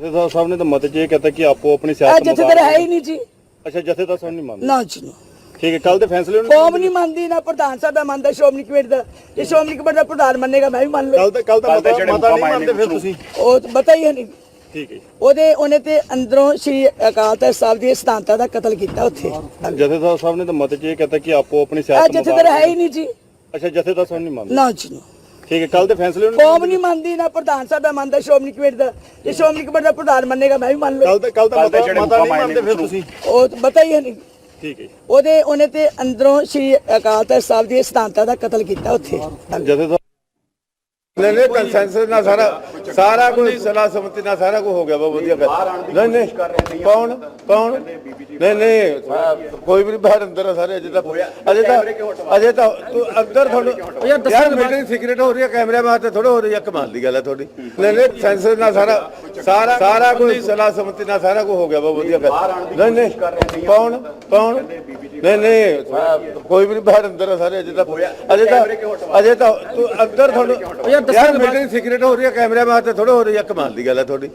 ਜਥੇਦਾਰ ਸਾਹਿਬ ਨੇ ਤਾਂ ਮਤ ਚ ਇਹ ਕਹਤਾ ਕਿ ਆਪੋ ਆਪਣੀ ਸਿਆਸਤ ਜਥੇਦਾਰ ਹੈ ਹੀ ਨਹੀਂ ਜੀ। ਅੱਛਾ ਜਥੇਦਾਰ ਸਾਹਿਬ ਨਹੀਂ ਮੰਨਦੇ? ਨਾ ਜੀ ਨਾ। ਠੀਕ ਹੈ ਕੱਲ ਦੇ ਫੈਸਲੇ ਉਹਨੇ ਕੌਮ ਨਹੀਂ ਮੰਨਦੀ ਨਾ ਪ੍ਰਧਾਨ ਸਾਹਿਬ ਦਾ ਮੰਨਦਾ ਸ਼੍ਰੋਮਣੀ ਕਮੇਟੀ ਦਾ। ਜੇ ਸ਼੍ਰੋਮਣੀ ਕਮੇਟੀ ਦਾ ਪ੍ਰਧਾਨ ਮੰਨੇਗਾ ਮੈਂ ਵੀ ਮੰਨ ਲਵਾਂ ਕੱਲ ਤਾਂ ਕੱਲ ਤਾਂ ਮਤਾ ਨਹੀਂ ਮੰਨਦੇ ਫਿਰ ਤੁਸੀਂ? ਉਹ ਪਤਾ ਹੀ ਹੈ ਨਹੀਂ। ਠੀਕ ਹੈ। ਉਹਦੇ ਉਹਨੇ ਤੇ ਅੰਦਰੋਂ ਸ਼੍ਰੀ ਅਕਾਲ ਤਖਤ ਸਾਹਿਬ ਦੀ ਸਿਧਾਂਤਾਂ ਦਾ ਕਤਲ ਕੀਤਾ ਉੱਥੇ। ਜਥੇਦਾਰ ਸਾਹਿਬ ਨੇ ਤਾਂ ਮਤ ਚ ਇਹ ਕਹਤਾ ਕਿ ਆਪੋ ਆਪਣੀ ਸਿਆਸਤ ਜਥੇਦਾਰ ਹੈ ਹੀ ਨਹੀਂ ਜੀ। ਅੱਛਾ ਜਥੇਦਾਰ ਸਾਹਿਬ ਨਹੀਂ ਮੰਨਦੇ? ਨਾ ਜੀ ਨਾ। ਠੀਕ ਹੈ ਕੱਲ ਦੇ ਫੈਸਲੇ ਉਹਨੇ ਕੌਮ ਨਹੀਂ ਮੰਨਦੀ ਨਾ ਪ੍ਰਧਾਨ ਸਾਹਿਬ ਦਾ ਮੰਨਦਾ ਸ਼੍ਰੋਮਣੀ ਕਮੇਟੀ ਦਾ। ਜੇ ਸ਼੍ਰੋਮਣੀ ਕਮੇਟੀ ਦਾ ਪ੍ਰਧਾਨ ਮੰਨੇਗਾ ਮੈਂ ਵੀ ਮੰਨ ਲਵਾਂ ਕੱਲ ਤਾਂ ਕੱਲ ਤਾਂ ਮਤਾ ਮਤਾ ਨਹੀਂ ਮੰਨਦੇ ਫਿਰ ਤੁਸੀਂ। ਉਹ ਪਤਾ ਹੀ ਹੈ ਨਹੀਂ। ਠੀਕ ਹੈ। ਉਹਦੇ ਉਹਨੇ ਤੇ ਅੰਦਰੋਂ ਸ਼੍ਰੀ ਅਕਾਲ ਤਖਤ ਸਾਹਿਬ ਦੀ ਸਿਧਾਂਤਾਂ ਦਾ ਕਤਲ ਕੀਤਾ ਉੱਥੇ। ਜਥੇਦਾਰ ਨਹੀਂ ਨਹੀਂ ਕੰਸੈਂਸਸ ਨਾਲ ਸਾਰਾ ਸਾਰਾ ਕੁਝ ਸਲਾਹ ਸਮਤੀ ਨਾਲ ਸਾਰਾ ਕੁਝ ਹੋ ਗਿਆ ਬਹੁਤ ਵਧੀਆ ਗੱਲ। ਨਹੀਂ ਨਹੀਂ ਕੌਣ? ਕੌਣ? ਨਹੀਂ ਨਹੀਂ ਕੋਈ ਵੀ ਬਾਹਰ ਅੰਦਰ ਆ ਸਾਰੇ ਅਜੇ ਤਾਂ ਅਜੇ ਤਾਂ ਅਜੇ ਤਾਂ ਤੂੰ ਅੰਦਰ ਤੁਹਾਨੂੰ ਯਾਰ ਮੀਟਿੰਗ ਸੀਕ੍ਰੀਟ ਹੋ ਰਹੀ ਹੈ ਕੈਮਰੇ ਮਾਤੇ ਥੋੜਾ ਹੋ ਰਹੀ ਹੈ ਕਮਾਲ ਦੀ ਗੱਲ ਹੈ ਤੁਹਾਡੀ। ਨਹੀਂ ਨਹੀਂ ਸੈਂਸਰ ਨਾਲ ਸਾਰਾ ਸਾਰਾ ਸਾਰਾ ਕੁਝ ਸਲਾਹ ਸਮਤੀ ਨਾਲ ਸਾਰਾ ਕੁਝ ਹੋ ਗਿਆ ਬਹੁਤ ਵਧੀਆ ਗੱਲ। ਨਹੀਂ ਨਹੀਂ ਕੌਣ? ਕੌਣ? ਨਹੀਂ ਨਹੀਂ ਕੋਈ ਵੀ ਬਾਹਰ ਅੰਦਰ ਆ ਸਾਰੇ ਅਜੇ ਤਾਂ ਅਜੇ ਤਾਂ ਅਜੇ ਤਾਂ ਤੂੰ ਅੰਦਰ ਤੁਹਾਨੂੰ ਯਾਰ ਮੀਟਿੰਗ ਸੀਕ੍ਰੀਟ ਹੋ ਰਹੀ ਹੈ ਕੈਮਰੇ ਮਾਤੇ ਥੋੜਾ ਹੋ ਰਹੀ ਹੈ ਕਮਾਲ ਦੀ ਗੱਲ ਹੈ ਤੁਹਾਡੀ।